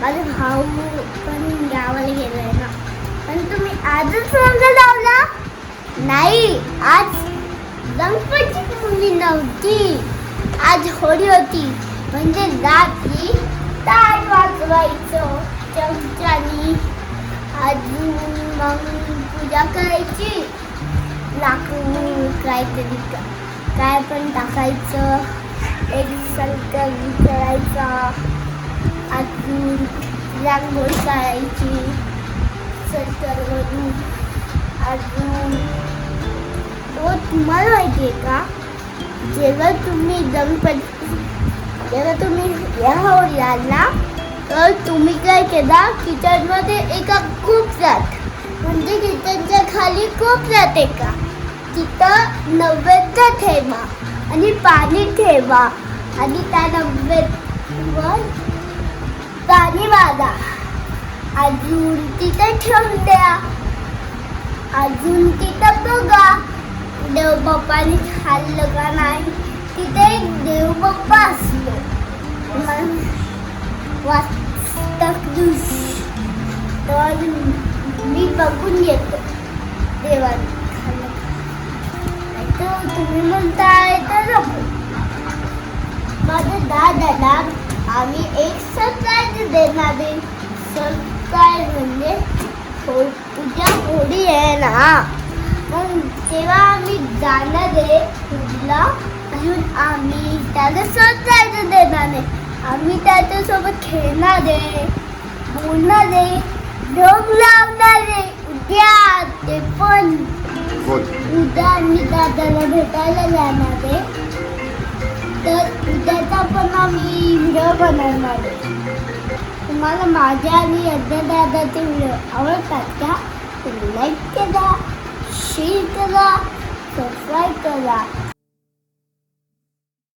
माझा भाऊ पण गावाला गेलाय ना. पण तुम्ही आजच रंग लावला? नाही आज रंगपंचमी मुली नव्हती. आज होळी होती. म्हणजे रात्री ताट वाजवायचं चमच्यानी अजून मग पूजा करायची. लाकूड काहीतरी काय पण टाकायचं. एक संकल्प करायचा. अजून रांगोळ काढायची. संकरवरून अजून हो तुम्हाला माहिती आहे का? जेव्हा तुम्ही गणपती जेव्हा तुम्ही या होळीला ना तर तुम्ही काय केला? किचनमध्ये एका खूप जात म्हणजे किचनच्या खाली खूप जाते का तिथं नैवेद्य ठेवा आणि पाणी ठेवा आणि त्या नैवेद्यवर पाणी वाजा अजून तिथं ठेवून द्या अजून तिथं बघा. देव बाप्पाने खाल्लं का नाही तिथे एक देव बाप्पा असलो. मग वाचतक दिवशी. तर मी बघून येतो. देवाने खाल्लं का. नाहीतर तुम्ही म्हणताय तर नको. माझं दादाला आम्ही एक सरप्राईज देणार आहे. सरप्राईज म्हणजे हो- उद्या होळी आहे ना. मग तेव्हा आम्ही जाणार आहे होळीला अजून आम्ही त्याला सरप्राईज देणार आहे. आम्ही त्याच्यासोबत खेळणार आहे बोलणार आहे ढोंग लावणार आहे. उद्या ते पण उद्या आम्ही दादाला भेटायला जाणार आहे. तर उद्याचा पण आम्ही व्हिडिओ बनवणार तुम्हाला माझ्या आणि यज्ञ दादाचे व्हिडिओ आवडतात का? लाईक करा शेअर करा सबस्क्राईब करा.